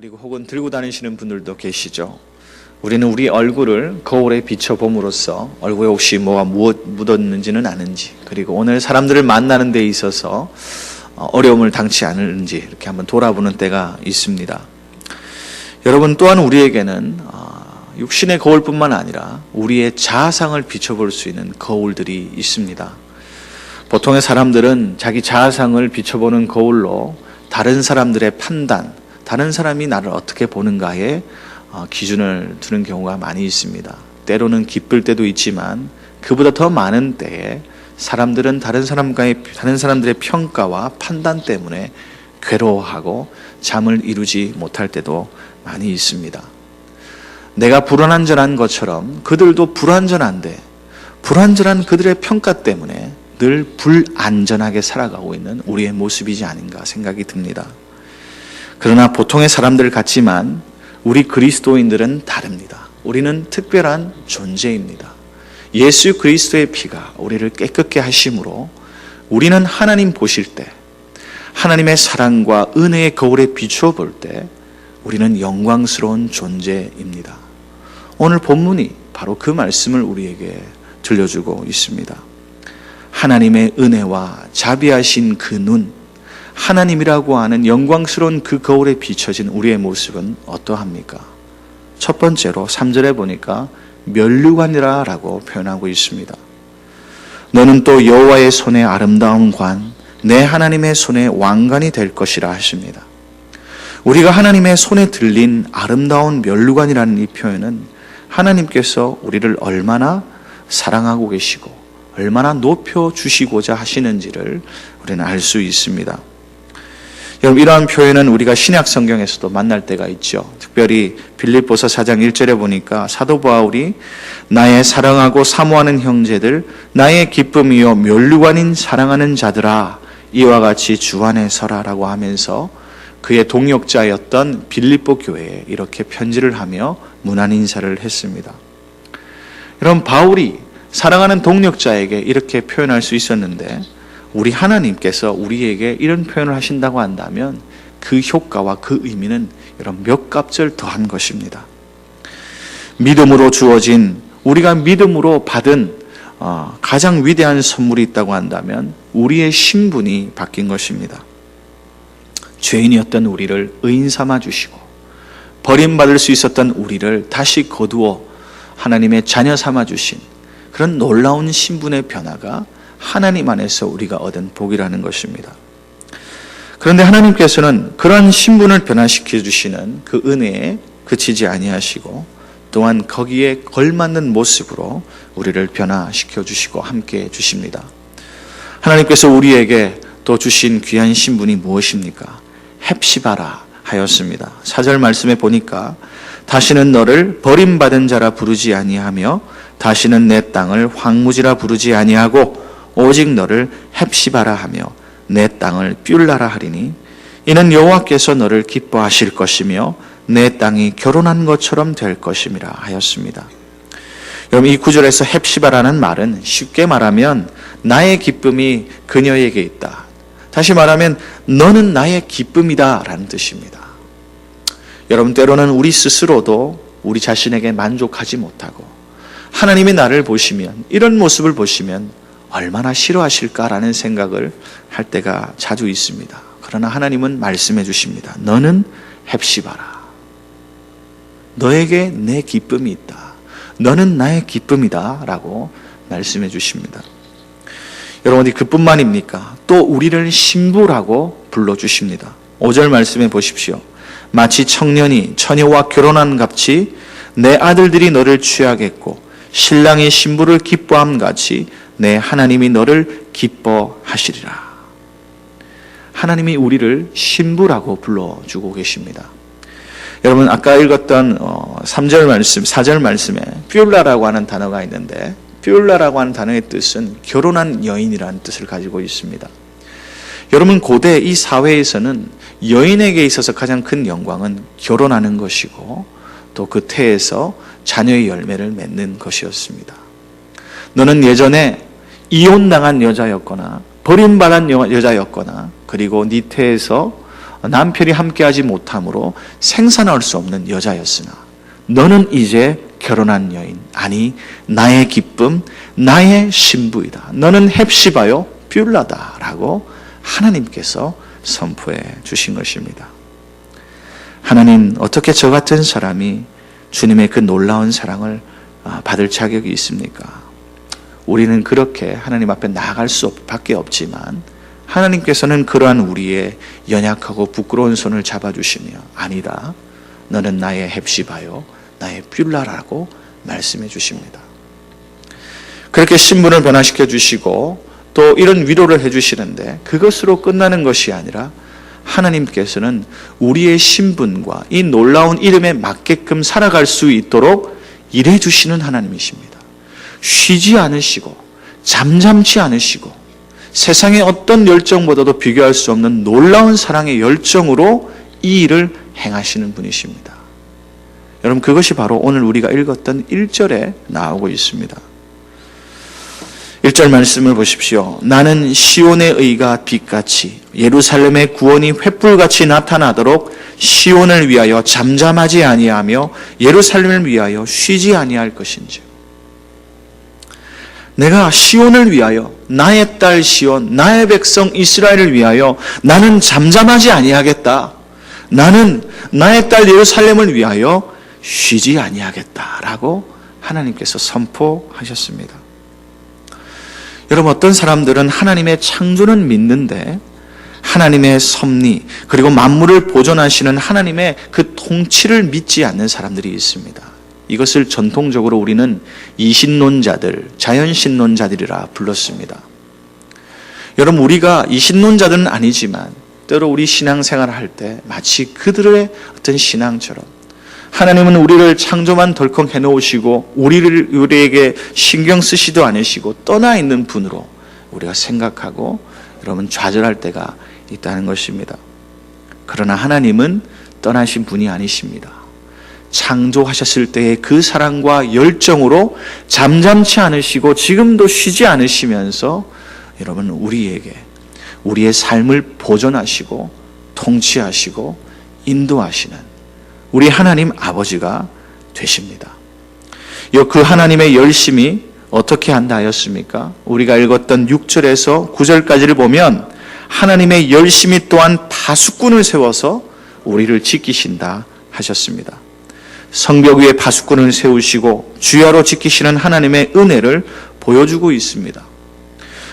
그리고 혹은 들고 다니시는 분들도 계시죠. 우리는 우리 얼굴을 거울에 비춰봄으로써 얼굴에 혹시 뭐가 무엇 묻었는지는 아는지, 그리고 오늘 사람들을 만나는 데 있어서 어, 어려움을 당치 않을지 이렇게 한번 돌아보는 때가 있습니다. 여러분 또한 우리에게는 어, 육신의 거울뿐만 아니라 우리의 자아상을 비춰볼 수 있는 거울들이 있습니다. 보통의 사람들은 자기 자아상을 비춰보는 거울로 다른 사람들의 판단, 다른 사람이 나를 어떻게 보는가에 어, 기준을 두는 경우가 많이 있습니다. 때로는 기쁠 때도 있지만 그보다 더 많은 때에 사람들은 다른 사람과의 다른 사람들의 평가와 판단 때문에 괴로워하고 잠을 이루지 못할 때도 많이 있습니다. 내가 불안한전한 것처럼 그들도 불안전한데 불안전한 그들의 평가 때문에 늘 불안전하게 살아가고 있는 우리의 모습이지 아닌가 생각이 듭니다. 그러나 보통의 사람들 같지만 우리 그리스도인들은 다릅니다. 우리는 특별한 존재입니다. 예수 그리스도의 피가 우리를 깨끗게 하심으로 우리는 하나님 보실 때 하나님의 사랑과 은혜의 거울에 비추어 볼 때 우리는 영광스러운 존재입니다. 오늘 본문이 바로 그 말씀을 우리에게 들려주고 있습니다. 하나님의 은혜와 자비하신 그 눈, 하나님이라고 하는 영광스러운 그 거울에 비춰진 우리의 모습은 어떠합니까? 첫 번째로 3절에 보니까 멸류관이라라고 표현하고 있습니다. 너는 또 여호와의 손에 아름다운 관, 내 하나님의 손에 왕관이 될 것이라 하십니다. 우리가 하나님의 손에 들린 아름다운 멸류관이라는 이 표현은 하나님께서 우리를 얼마나 사랑하고 계시고 얼마나 높여 주시고자 하시는지를 우리는 알 수 있습니다. 여러분 이러한 표현은 우리가 신약 성경에서도 만날 때가 있죠. 특별히 빌립보서 4장 1절에 보니까 사도 바울이 나의 사랑하고 사모하는 형제들 나의 기쁨이요 멸류관인 사랑하는 자들아 이와 같이 주 안에 서라라고 하면서 그의 동역자였던 빌립보 교회에 이렇게 편지를 하며 문안 인사를 했습니다. 여러분 바울이 사랑하는 동력자에게 이렇게 표현할 수 있었는데 우리 하나님께서 우리에게 이런 표현을 하신다고 한다면 그 효과와 그 의미는 이런 몇 값을 더한 것입니다. 믿음으로 주어진 우리가 믿음으로 받은 어, 가장 위대한 선물이 있다고 한다면 우리의 신분이 바뀐 것입니다. 죄인이었던 우리를 의인 삼아 주시고 버림받을 수 있었던 우리를 다시 거두어 하나님의 자녀 삼아 주신 그런 놀라운 신분의 변화가 하나님 안에서 우리가 얻은 복이라는 것입니다. 그런데 하나님께서는 그러한 신분을 변화시켜 주시는 그 은혜에 그치지 아니하시고 또한 거기에 걸맞는 모습으로 우리를 변화시켜 주시고 함께 해 주십니다. 하나님께서 우리에게 또 주신 귀한 신분이 무엇입니까? 헵시바라 하였습니다. 사절 말씀에 보니까 다시는 너를 버림받은 자라 부르지 아니하며 다시는 내 땅을 황무지라 부르지 아니하고 오직 너를 헵시바라 하며 내 땅을 뷸라라 하리니 이는 여호와께서 너를 기뻐하실 것이며 내 땅이 결혼한 것처럼 될 것임이라 하였습니다. 여러분 이 구절에서 헵시바라는 말은 쉽게 말하면 나의 기쁨이 그녀에게 있다. 다시 말하면 너는 나의 기쁨이다라는 뜻입니다. 여러분 때로는 우리 스스로도 우리 자신에게 만족하지 못하고 하나님이 나를 보시면 이런 모습을 보시면 얼마나 싫어하실까라는 생각을 할 때가 자주 있습니다. 그러나 하나님은 말씀해 주십니다. 너는 헵시바라. 너에게 내 기쁨이 있다. 너는 나의 기쁨이다. 라고 말씀해 주십니다. 여러분, 그뿐만입니까? 또 우리를 신부라고 불러주십니다. 5절 말씀해 보십시오. 마치 청년이 처녀와 결혼한 같이 내 아들들이 너를 취하겠고 신랑이 신부를 기뻐함 같이 내 하나님이 너를 기뻐하시리라. 하나님이 우리를 신부라고 불러주고 계십니다. 여러분 아까 읽었던 3절 말씀, 4절 말씀에 퓨라라고 하는 단어가 있는데 퓨라라고 하는 단어의 뜻은 결혼한 여인이라는 뜻을 가지고 있습니다. 여러분 고대 이 사회에서는 여인에게 있어서 가장 큰 영광은 결혼하는 것이고 또 그 태에서 자녀의 열매를 맺는 것이었습니다. 너는 예전에 이혼당한 여자였거나 버림받은 여자였거나 그리고 네 태에서 남편이 함께하지 못함으로 생산할 수 없는 여자였으나 너는 이제 결혼한 여인 아니 나의 기쁨 나의 신부이다. 너는 헵시바요 뷰라다라고 하나님께서 선포해 주신 것입니다. 하나님 어떻게 저 같은 사람이 주님의 그 놀라운 사랑을 아, 받을 자격이 있습니까? 우리는 그렇게 하나님 앞에 나아갈 수밖에 없지만 하나님께서는 그러한 우리의 연약하고 부끄러운 손을 잡아주시며 아니다. 너는 나의 헵시바요 나의 뷰라라고 말씀해 주십니다. 그렇게 신분을 변화시켜 주시고 또 이런 위로를 해 주시는데 그것으로 끝나는 것이 아니라 하나님께서는 우리의 신분과 이 놀라운 이름에 맞게끔 살아갈 수 있도록 일해 주시는 하나님이십니다. 쉬지 않으시고 잠잠치 않으시고 세상의 어떤 열정보다도 비교할 수 없는 놀라운 사랑의 열정으로 이 일을 행하시는 분이십니다. 여러분 그것이 바로 오늘 우리가 읽었던 1절에 나오고 있습니다. 1절 말씀을 보십시오. 나는 시온의 의가 빛같이 예루살렘의 구원이 횃불같이 나타나도록 시온을 위하여 잠잠하지 아니하며 예루살렘을 위하여 쉬지 아니할 것인지. 내가 시온을 위하여 나의 딸 시온, 나의 백성 이스라엘을 위하여 나는 잠잠하지 아니하겠다. 나는 나의 딸 예루살렘을 위하여 쉬지 아니하겠다라고 하나님께서 선포하셨습니다. 여러분 어떤 사람들은 하나님의 창조는 믿는데 하나님의 섭리 그리고 만물을 보존하시는 하나님의 그 통치를 믿지 않는 사람들이 있습니다. 이것을 전통적으로 우리는 이신론자들, 자연신론자들이라 불렀습니다. 여러분 우리가 이신론자들은 아니지만 때로 우리 신앙생활을 할때 마치 그들의 어떤 신앙처럼 하나님은 우리를 창조만 덜컥 해놓으시고 우리를 우리에게 신경 쓰시도 않으시고 떠나 있는 분으로 우리가 생각하고 여러분 좌절할 때가 있다는 것입니다. 그러나 하나님은 떠나신 분이 아니십니다. 창조하셨을 때의 그 사랑과 열정으로 잠잠치 않으시고 지금도 쉬지 않으시면서 여러분 우리에게 우리의 삶을 보존하시고 통치하시고 인도하시는 우리 하나님 아버지가 되십니다. 그 하나님의 열심이 어떻게 한다 하였습니까? 우리가 읽었던 6절에서 9절까지를 보면 하나님의 열심이 또한 파수꾼을 세워서 우리를 지키신다 하셨습니다. 성벽 위에 파수꾼을 세우시고 주야로 지키시는 하나님의 은혜를 보여주고 있습니다.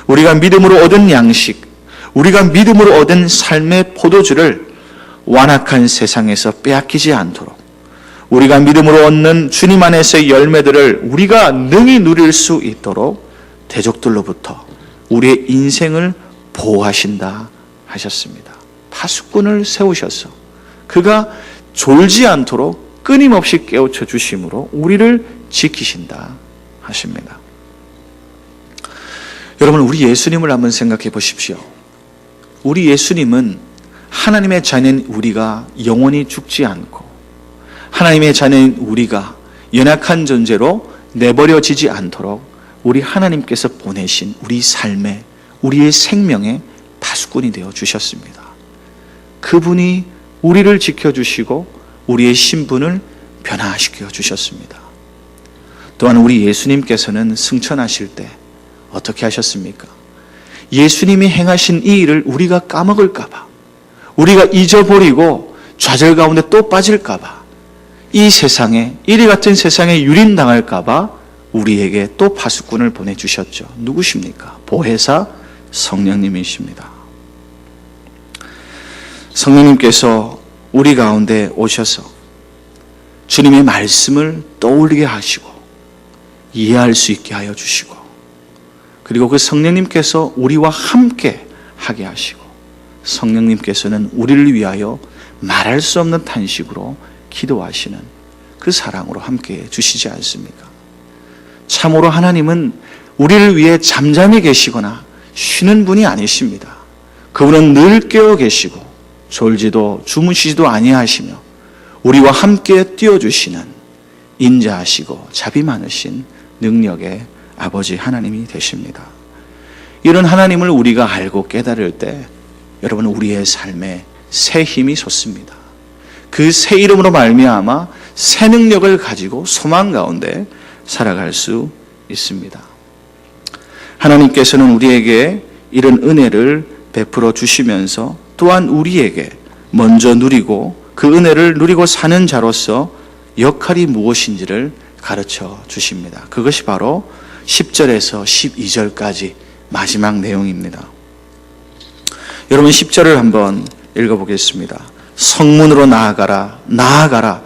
우리가 믿음으로 얻은 양식, 우리가 믿음으로 얻은 삶의 포도주를 완악한 세상에서 빼앗기지 않도록 우리가 믿음으로 얻는 주님 안에서의 열매들을 우리가 능히 누릴 수 있도록 대적들로부터 우리의 인생을 보호하신다 하셨습니다. 파수꾼을 세우셔서 그가 졸지 않도록 끊임없이 깨우쳐 주심으로 우리를 지키신다 하십니다. 여러분 우리 예수님을 한번 생각해 보십시오. 우리 예수님은 하나님의 자녀인 우리가 영원히 죽지 않고 하나님의 자녀인 우리가 연약한 존재로 내버려지지 않도록 우리 하나님께서 보내신 우리 삶에 우리의 생명의 파수꾼이 되어 주셨습니다. 그분이 우리를 지켜 주시고 우리의 신분을 변화시켜 주셨습니다. 또한 우리 예수님께서는 승천하실 때 어떻게 하셨습니까? 예수님이 행하신 이 일을 우리가 까먹을까봐, 우리가 잊어버리고 좌절 가운데 또 빠질까봐, 이 세상에, 이리 같은 세상에 유린당할까봐 우리에게 또 파수꾼을 보내주셨죠. 누구십니까? 보혜사 성령님이십니다. 성령님께서 우리 가운데 오셔서 주님의 말씀을 떠올리게 하시고 이해할 수 있게 하여 주시고 그리고 그 성령님께서 우리와 함께 하게 하시고 성령님께서는 우리를 위하여 말할 수 없는 탄식으로 기도하시는 그 사랑으로 함께 해 주시지 않습니까? 참으로 하나님은 우리를 위해 잠잠히 계시거나 쉬는 분이 아니십니다. 그분은 늘 깨어 계시고 졸지도 주무시지도 아니하시며 우리와 함께 뛰어주시는 인자하시고 자비 많으신 능력의 아버지 하나님이 되십니다. 이런 하나님을 우리가 알고 깨달을 때 여러분 우리의 삶에 새 힘이 솟습니다. 그 새 이름으로 말미암아 새 능력을 가지고 소망 가운데 살아갈 수 있습니다. 하나님께서는 우리에게 이런 은혜를 베풀어 주시면서 또한 우리에게 먼저 누리고 그 은혜를 누리고 사는 자로서 역할이 무엇인지를 가르쳐 주십니다. 그것이 바로 10절에서 12절까지 마지막 내용입니다. 여러분 10절을 한번 읽어보겠습니다. 성문으로 나아가라, 나아가라.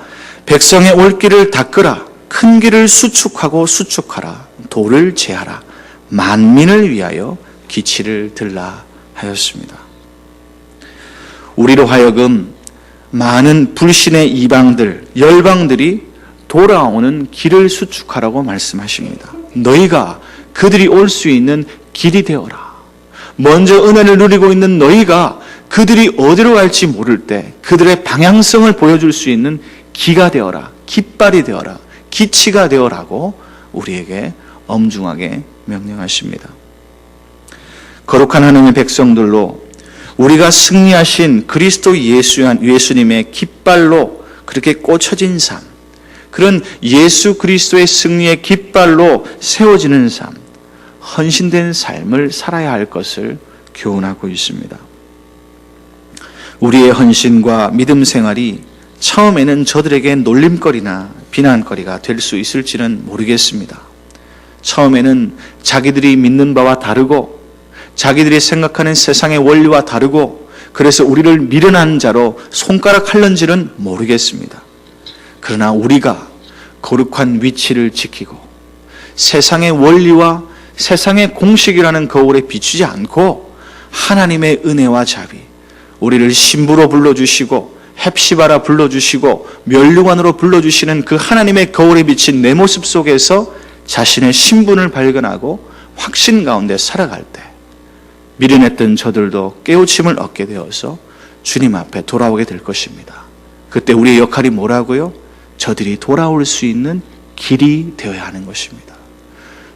백성의 올 길을 닦으라. 큰 길을 수축하고 수축하라. 돌을 제하라. 만민을 위하여 기치를 들라 하였습니다. 우리로 하여금 많은 불신의 이방들, 열방들이 돌아오는 길을 수축하라고 말씀하십니다. 너희가 그들이 올 수 있는 길이 되어라. 먼저 은혜를 누리고 있는 너희가 그들이 어디로 갈지 모를 때 그들의 방향성을 보여줄 수 있는 기가 되어라. 깃발이 되어라. 기치가 되어라고 우리에게 엄중하게 명령하십니다. 거룩한 하나님의 백성들로 우리가 승리하신 그리스도 예수, 예수님의 깃발로 그렇게 꽂혀진 삶, 그런 예수 그리스도의 승리의 깃발로 세워지는 삶, 헌신된 삶을 살아야 할 것을 교훈하고 있습니다. 우리의 헌신과 믿음 생활이 처음에는 저들에게 놀림거리나 비난거리가 될 수 있을지는 모르겠습니다. 처음에는 자기들이 믿는 바와 다르고 자기들이 생각하는 세상의 원리와 다르고 그래서 우리를 미련한 자로 손가락할는지는 모르겠습니다. 그러나 우리가 거룩한 위치를 지키고 세상의 원리와 세상의 공식이라는 거울에 비추지 않고 하나님의 은혜와 자비, 우리를 신부로 불러주시고 헵시바라 불러주시고 멸류관으로 불러주시는 그 하나님의 거울에 비친 내 모습 속에서 자신의 신분을 발견하고 확신 가운데 살아갈 때 미련했던 저들도 깨우침을 얻게 되어서 주님 앞에 돌아오게 될 것입니다. 그때 우리의 역할이 뭐라고요? 저들이 돌아올 수 있는 길이 되어야 하는 것입니다.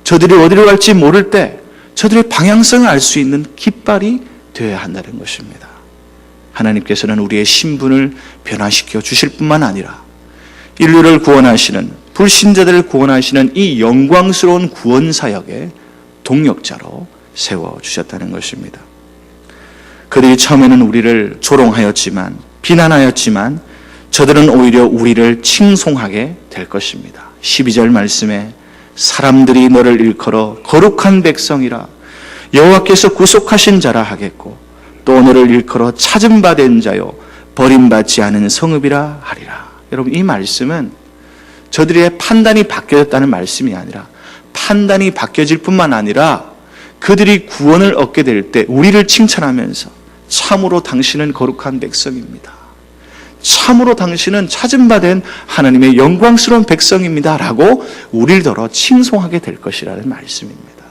저들이 어디로 갈지 모를 때 저들의 방향성을 알 수 있는 깃발이 되어야 한다는 것입니다. 하나님께서는 우리의 신분을 변화시켜 주실 뿐만 아니라 인류를 구원하시는 불신자들을 구원하시는 이 영광스러운 구원 사역의 동력자로 세워 주셨다는 것입니다. 그들이 처음에는 우리를 조롱하였지만 비난하였지만 저들은 오히려 우리를 칭송하게 될 것입니다. 12절 말씀에 사람들이 너를 일컬어 거룩한 백성이라 여호와께서 구속하신 자라 하겠고 또 너를 일컬어 바된 자요 버림받지 않은 성읍이라 하리라. 여러분 이 말씀은 저들의 판단이 바뀌어졌다는 말씀이 아니라 판단이 바뀌어질 뿐만 아니라 그들이 구원을 얻게 될 때 우리를 칭찬하면서 참으로 당신은 거룩한 백성입니다. 참으로 당신은 된 하나님의 영광스러운 백성입니다. 라고 우리를 더러 칭송하게 될 것이라는 말씀입니다.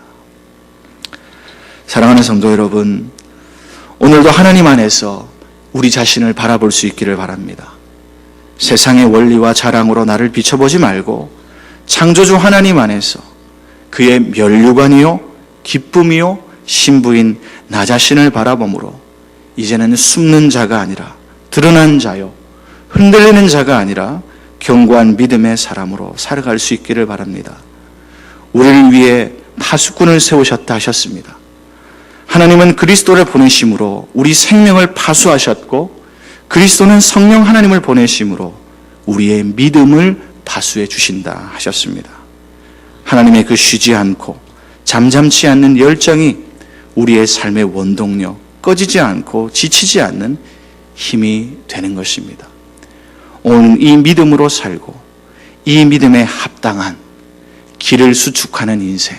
사랑하는 성도 여러분, 오늘도 하나님 안에서 우리 자신을 바라볼 수 있기를 바랍니다. 세상의 원리와 자랑으로 나를 비춰보지 말고 창조주 하나님 안에서 그의 멸류관이요, 기쁨이요, 신부인 나 자신을 바라보므로 이제는 숨는 자가 아니라 드러난 자요, 흔들리는 자가 아니라 견고한 믿음의 사람으로 살아갈 수 있기를 바랍니다. 우리를 위해 파수꾼을 세우셨다 하셨습니다. 하나님은 그리스도를 보내심으로 우리 생명을 파수하셨고 그리스도는 성령 하나님을 보내심으로 우리의 믿음을 파수해 주신다 하셨습니다. 하나님의 그 쉬지 않고 잠잠치 않는 열정이 우리의 삶의 원동력, 꺼지지 않고 지치지 않는 힘이 되는 것입니다. 오늘 이 믿음으로 살고 이 믿음에 합당한 길을 수축하는 인생,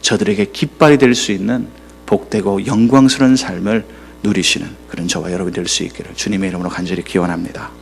저들에게 깃발이 될 수 있는 복되고 영광스러운 삶을 누리시는 그런 저와 여러분이 될 수 있기를 주님의 이름으로 간절히 기원합니다.